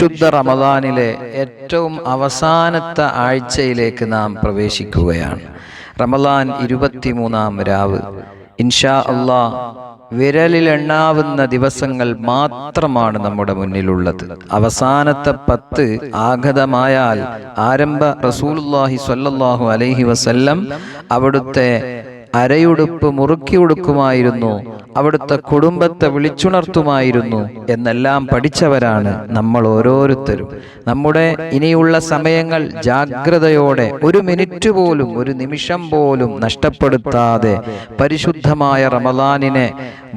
ശുദ്ധ റമദാനിലെ ഏറ്റവും അവസാനത്തെ ആഴ്ചയിലേക്ക് നാം പ്രവേശിക്കുകയാണ്. റമദാൻ ഇരുപത്തിമൂന്നാം രാവ്. ഇൻഷാ അള്ളാ വിരലിലെണ്ണാവുന്ന ദിവസങ്ങൾ മാത്രമാണ് നമ്മുടെ മുന്നിലുള്ളത്. അവസാനത്തെ പത്ത് ആഘതമായാൽ ആരംഭ റസൂലുല്ലാഹി സ്വല്ലല്ലാഹു അലൈഹി വസല്ലം അവിടുത്തെ അരയുടുപ്പ് മുറുക്കി ഉടുക്കുമായിരുന്നു അവിടുത്തെ കുടുംബത്തെ വിളിച്ചുണർത്തുമായിരുന്നു. എന്നെല്ലാം പഠിച്ചവരാണ് നമ്മൾ ഓരോരുത്തരും. നമ്മുടെ ഇനിയുള്ള സമയങ്ങൾ ജാഗ്രതയോടെ ഒരു മിനിറ്റ് പോലും ഒരു നിമിഷം പോലും നഷ്ടപ്പെടുത്താതെ പരിശുദ്ധമായ റമദാനിനെ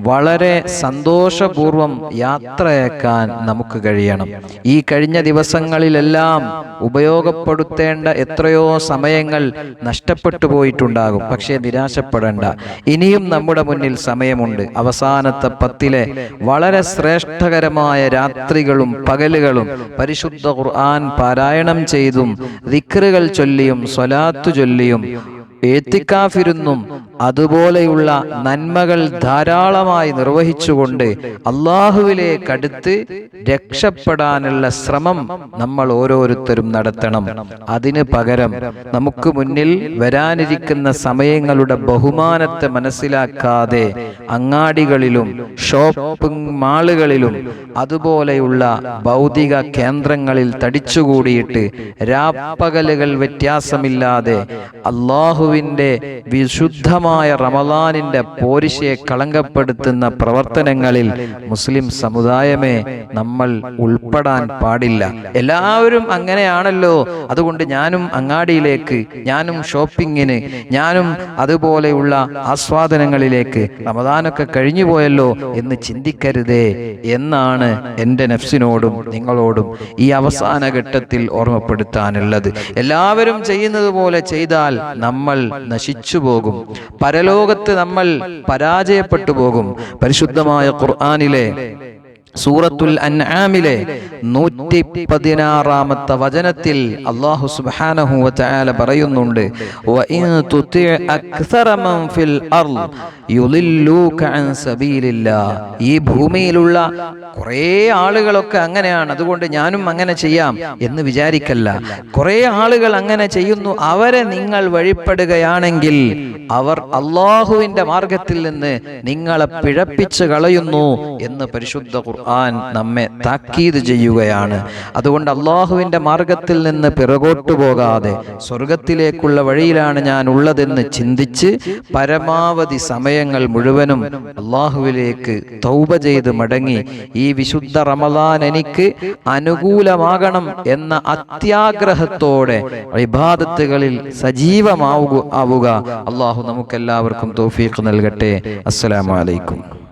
വളരെ സന്തോഷപൂർവം യാത്രയാക്കാൻ നമുക്ക് കഴിയണം. ഈ കഴിഞ്ഞ ദിവസങ്ങളിലെല്ലാം ഉപയോഗപ്പെടുത്തേണ്ട എത്രയോ സമയങ്ങൾ നഷ്ടപ്പെട്ടു പോയിട്ടുണ്ടാകും. പക്ഷേ നിരാശപ്പെടേണ്ട. ഇനിയും നമ്മുടെ മുന്നിൽ സമയമുണ്ട്. അവസാനത്തെ പത്തിലെ വളരെ ശ്രേഷ്ഠകരമായ രാത്രികളും പകലുകളും പരിശുദ്ധ ഖുർആൻ പാരായണം ചെയ്തും ദിക്റുകൾ ചൊല്ലിയും സ്വലാത്തു ചൊല്ലിയും ഏത്തിക്കാഫിരുന്നും അതുപോലെയുള്ള നന്മകൾ ധാരാളമായി നിർവഹിച്ചുകൊണ്ട് അള്ളാഹുവിലേക്ക് അടുത്ത് രക്ഷപ്പെടാനുള്ള ശ്രമം നമ്മൾ ഓരോരുത്തരും നടത്തണം. അതിന് പകരം നമുക്ക് മുന്നിൽ വരാനിരിക്കുന്ന സമയങ്ങളുടെ ബഹുമാനത്തെ മനസ്സിലാക്കാതെ അങ്ങാടികളിലും ഷോപ്പിംഗ് മാളുകളിലും അതുപോലെയുള്ള ഭൗതിക കേന്ദ്രങ്ങളിൽ തടിച്ചുകൂടിയിട്ട് രാപ്പകലുകൾ വ്യത്യാസമില്ലാതെ അള്ളാഹുവിന്റെ വിശുദ്ധമായ റമദാനിന്റെ പോരിശയെ കളങ്കപ്പെടുത്തുന്ന പ്രവർത്തനങ്ങളിൽ മുസ്ലിം സമുദായമേ നമ്മൾ ഉൾപ്പെടാൻ പാടില്ല. എല്ലാവരും അങ്ങനെയാണല്ലോ. അതുകൊണ്ട് ഞാനും അങ്ങാടിയിലേക്ക് ഞാനും ഷോപ്പിങ്ങിന് ഞാനും അതുപോലെയുള്ള ആസ്വാദനങ്ങളിലേക്ക് റമദാനൊക്കെ കഴിഞ്ഞു പോയല്ലോ എന്ന് ചിന്തിക്കരുതേ എന്നാണ് എന്റെ നഫ്സിനോടും നിങ്ങളോടും ഈ അവസാന ഘട്ടത്തിൽ ഓർമ്മപ്പെടുത്താനുള്ളത്. എല്ലാവരും ചെയ്യുന്നത് പോലെ ചെയ്താൽ നമ്മൾ നശിച്ചു പോകും. പരലോകത്ത് നമ്മൾ പരാജയപ്പെട്ടു പോകും. പരിശുദ്ധമായ ഖുർആനിലെ സൂറത്തുൽ അൻആമിലെ നൂറ്റി പതിനാറാമത്തെ വചനത്തിൽ അള്ളാഹു സുബ്ഹാനഹു വതആല പറയുന്നുണ്ട് വഇൻ തുതി അക്സറ മൻ ഫിൽ അർൾ യുളില്ലൂക അൻ സബീലില്ലാ. ഈ ഭൂമിയിലുള്ള കുറേ ആളുകളൊക്കെ അങ്ങനെയാണ് അതുകൊണ്ട് ഞാനും അങ്ങനെ ചെയ്യാം എന്ന് വിചാരിക്കല്ല. കുറേ ആളുകൾ അങ്ങനെ ചെയ്യുന്നു അവരെ നിങ്ങൾ വഴിപ്പെടുകയാണെങ്കിൽ അവർ അള്ളാഹുവിന്റെ മാർഗത്തിൽ നിന്ന് നിങ്ങളെ പിഴപ്പിച്ചു കളയുന്നു എന്ന് പരിശുദ്ധ ഖുർആൻ നമ്മെ താക്കീത് ചെയ്യുകയാണ്. അതുകൊണ്ട് അള്ളാഹുവിന്റെ മാർഗത്തിൽ നിന്ന് പിറകോട്ടു പോകാതെ സ്വർഗത്തിലേക്കുള്ള വഴിയിലാണ് ഞാൻ ഉള്ളതെന്ന് ചിന്തിച്ച് പരമാവധി സമയങ്ങൾ മുഴുവനും അള്ളാഹുവിലേക്ക് തൗബ ചെയ്ത് മടങ്ങി ഈ വിശുദ്ധ റമദാൻ എനിക്ക് അനുകൂലമാകണം എന്ന അത്യാഗ്രഹത്തോടെ ഇബാദത്തുകളിൽ സജീവമാവുക ആവുക അള്ളാഹു നമുക്കെല്ലാവർക്കും തൗഫീഖ് നൽകട്ടെ. അസ്സലാമു അലൈക്കും.